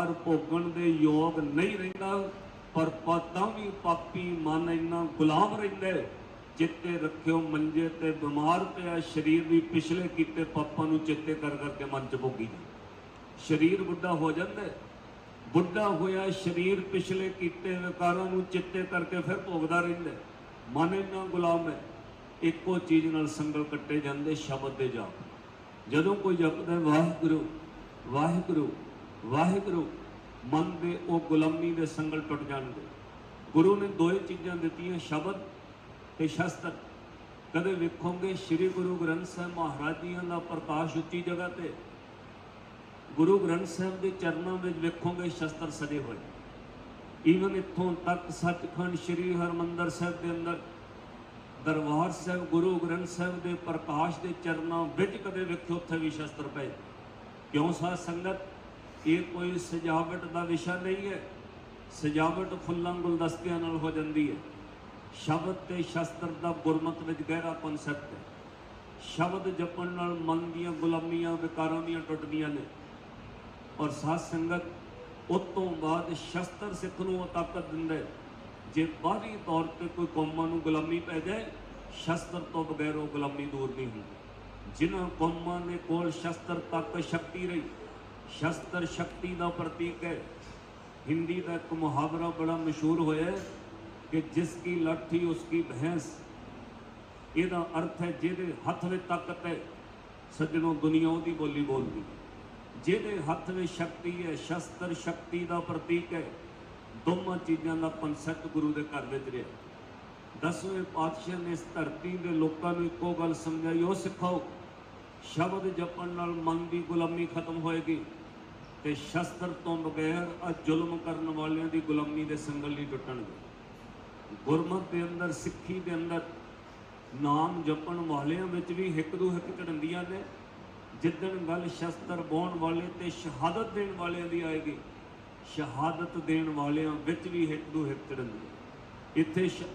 ਮਾਰ ਭੋਗਣ ਦੇ ਯੋਗ ਨਹੀਂ ਰਹਿੰਦਾ, ਪਰ ਪਾਤਾਂ ਵੀ ਪਾਪੀ ਮਨ ਇੰਨਾ ਗੁਲਾਮ ਰਹਿੰਦਾ ਹੈ। ਚਿੱਤੇ ਰੱਖਿਓ, ਮੰਜੇ ਤੇ ਬਿਮਾਰ ਪਿਆ, ਸਰੀਰ ਵੀ ਪਿਛਲੇ ਕੀਤੇ ਪਾਪਾਂ ਨੂੰ ਚਿੱਤੇ ਕਰ ਕਰਕੇ ਮਨ ਚ ਭੋਗੀ ਸਰੀਰ ਬੁੱਢਾ ਹੋ ਜਾਂਦਾ ਬੁੱਢਾ ਹੋਇਆ, ਸਰੀਰ ਪਿਛਲੇ ਕੀਤੇ ਵਿਕਾਰਾਂ ਨੂੰ ਚਿੱਤੇ ਕਰਕੇ ਫਿਰ ਭੋਗਦਾ ਰਹਿੰਦਾ ਮਨ ਇੰਨਾ ਗੁਲਾਮ ਹੈ, ਇੱਕੋ ਚੀਜ਼ ਨਾਲ ਸੰਗਲ ਕੱਟੇ ਜਾਂਦੇ, ਸ਼ਬਦ ਦੇ ਜਾਪ। ਜਦੋਂ ਕੋਈ ਜਪਦਾ ਵਾਹਿਗੁਰੂ ਵਾਹਿਗੁਰੂ ਵਾਹਿਗੁਰੂ, ਮਨ ਦੇ ਉਹ ਗੁਲਾਮੀ ਦੇ ਸੰਗਲ ਟੁੱਟ ਜਾਣਗੇ। ਗੁਰੂ ਨੇ ਦੋਏ ਚੀਜ਼ਾਂ ਦਿੱਤੀਆਂ, ਸ਼ਬਦ ਤੇ ਸ਼ਸਤਰ। ਕਦੇ ਵੇਖੋਗੇ ਸ੍ਰੀ ਗੁਰੂ ਗ੍ਰੰਥ ਸਾਹਿਬ ਮਹਾਰਾਜ ਜੀਆਂ ਦਾ ਪ੍ਰਕਾਸ਼ ਉੱਚੀ ਜਗ੍ਹਾ ਤੇ? ਗੁਰੂ ਗ੍ਰੰਥ ਸਾਹਿਬ ਦੇ ਚਰਨਾਂ ਵਿੱਚ ਵੇਖੋਗੇ ਸ਼ਸਤਰ ਸਜੇ ਹੋਏ। ਈਵਨ ਇੱਥੋਂ ਤੱਕ ਸੱਚਖੰਡ ਸ੍ਰੀ ਹਰਮੰਦਰ ਸਾਹਿਬ ਦੇ ਅੰਦਰ, ਦਰਬਾਰ ਸਾਹਿਬ, ਗੁਰੂ ਗ੍ਰੰਥ ਸਾਹਿਬ ਦੇ ਪ੍ਰਕਾਸ਼ ਦੇ ਚਰਨਾਂ ਵਿੱਚ ਕਦੇ ਵੇਖਿਓ ਉੱਥੇ ਵੀ ਸ਼ਸਤਰ ਪਏ। ਕਿਉਂ ਸਾਧ ਸੰਗਤ? ਇਹ ਕੋਈ ਸਜਾਵਟ ਦਾ ਵਿਸ਼ਾ ਨਹੀਂ ਹੈ। ਸਜਾਵਟ ਫੁੱਲਾਂ ਗੁਲਦਸਤਿਆਂ ਨਾਲ ਹੋ ਜਾਂਦੀ ਹੈ। ਸ਼ਬਦ ਤੇ ਸ਼ਸਤਰ ਦਾ ਗੁਰਮਤ ਵਿੱਚ ਗਹਿਰਾ ਕਨਸੈਪਟ ਹੈ। ਸ਼ਬਦ ਜਪਣ ਨਾਲ ਮਨ ਦੀਆਂ ਗੁਲਾਮੀਆਂ, ਵਿਕਾਰਾਂ ਦੀਆਂ ਟੁੱਟਦੀਆਂ ਨੇ। ਔਰ ਸਾਧ ਸੰਗਤ ਉਸ ਤੋਂ ਬਾਅਦ ਸ਼ਸਤਰ ਸਿੱਖ ਨੂੰ ਉਹ ਤਾਕਤ ਦਿੰਦਾ ਜੇ ਬਾਹਰੀ ਤੌਰ ਤੇ ਕੋਈ ਕੌਮਾਂ ਨੂੰ ਗੁਲਾਮੀ ਪੈ ਜਾਏ, ਸ਼ਸਤਰ ਤੋਂ ਬਗੈਰ ਉਹ ਗੁਲਾਮੀ ਦੂਰ ਨਹੀਂ ਹੁੰਦੀ। ਜਿਨ੍ਹਾਂ ਕੌਮਾਂ ਦੇ ਕੋਲ ਸ਼ਸਤਰ ਤੱਕ ਸ਼ਕਤੀ ਰਹੀ ਸ਼ਸਤਰ ਸ਼ਕਤੀ ਦਾ ਪ੍ਰਤੀਕ ਹੈ। ਹਿੰਦੀ ਦਾ ਇੱਕ ਮੁਹਾਵਰਾ ਬੜਾ ਮਸ਼ਹੂਰ ਹੋਇਆ ਕਿ ਜਿਸ ਕੀ ਲਾਠੀ ਉਸ ਕੀ ਭੈਂਸ। ਇਹਦਾ ਅਰਥ ਹੈ ਜਿਹਦੇ ਹੱਥ ਵਿੱਚ ਤਾਕਤ ਹੈ, ਸੱਜਣੋਂ ਦੁਨੀਆ ਉਹਦੀ ਬੋਲੀ ਬੋਲਦੀ। ਜਿਹਦੇ ਹੱਥ ਵਿੱਚ ਸ਼ਕਤੀ ਹੈ, ਸ਼ਸਤਰ ਸ਼ਕਤੀ ਦਾ ਪ੍ਰਤੀਕ ਹੈ, ਦੋਵਾਂ ਚੀਜ਼ਾਂ ਦਾ ਕਨਸੈਪਟ ਗੁਰੂ ਦੇ ਘਰ ਵਿੱਚ ਰਿਹਾ। ਦਸਵੇਂ ਪਾਤਸ਼ਾਹ ਨੇ ਇਸ ਧਰਤੀ ਦੇ ਲੋਕਾਂ ਨੂੰ ਇੱਕੋ ਗੱਲ ਸਮਝਾਈ, ਉਹ ਸਿੱਖੋ, ਸ਼ਬਦ ਜਪਣ ਨਾਲ ਮਨ ਦੀ ਗੁਲਾਮੀ ਖਤਮ ਹੋਏਗੀ। ਤੇ ਸ਼ਸਤਰ ਤੋਂ ਬਗੈਰ ਆ ਜ਼ੁਲਮ ਕਰਨ ਵਾਲਿਆਂ ਦੀ ਗੁਲਾਮੀ ਦੇ ਸੰਗਲ ਨਹੀਂ ਟੁੱਟਣਗੇ। ਗੁਰਮਤ ਦੇ ਅੰਦਰ, ਸਿੱਖੀ ਦੇ ਅੰਦਰ, ਨਾਮ ਜਪਣ ਵਾਲਿਆਂ ਵਿੱਚ ਵੀ ਇੱਕ ਦੋ ਹਿੱਕ ਚੜੰਦੀਆਂ ਨੇ। ਜਿੱਦਣ ਗੱਲ ਸ਼ਸਤਰ ਬਾਉਣ ਵਾਲੇ ਤੇ ਸ਼ਹਾਦਤ ਦੇਣ ਵਾਲਿਆਂ ਦੀ ਆਏਗੀ, ਸ਼ਹਾਦਤ ਦੇਣ ਵਾਲਿਆਂ ਵਿੱਚ ਵੀ ਇੱਕ ਦੋ ਹਿੱਕ ਚੜੰਦੀ ਇੱਥੇ ਸ਼-